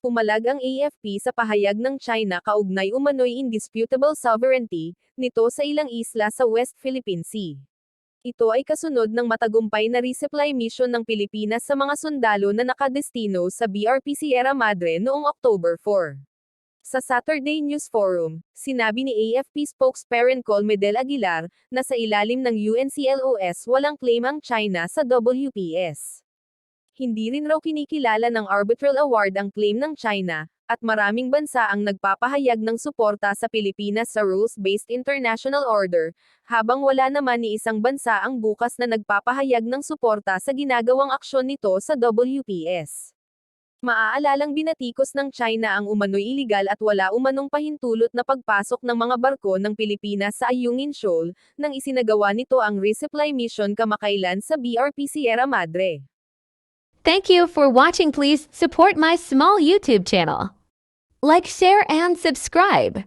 Pumalag ang AFP sa pahayag ng China kaugnay umano'y indisputable sovereignty nito sa ilang isla sa West Philippine Sea. Ito ay kasunod ng matagumpay na resupply mission ng Pilipinas sa mga sundalo na nakadestino sa BRP Sierra Madre noong October 4. Sa Saturday News Forum, sinabi ni AFP spokesperson Colme Del Aguilar na sa ilalim ng UNCLOS walang claim ang China sa WPS. Hindi rin raw kinikilala ng arbitral award ang claim ng China, at maraming bansa ang nagpapahayag ng suporta sa Pilipinas sa rules-based international order, habang wala naman ni isang bansa ang bukas na nagpapahayag ng suporta sa ginagawang aksyon nito sa WPS. Maaalalang binatikos ng China ang umano'y iligal at wala umanong pahintulot na pagpasok ng mga barko ng Pilipinas sa Ayungin Shoal, nang isinagawa nito ang resupply mission kamakailan sa BRP Sierra Madre. Thank you for watching. Please support my small YouTube channel. Like, share, and subscribe.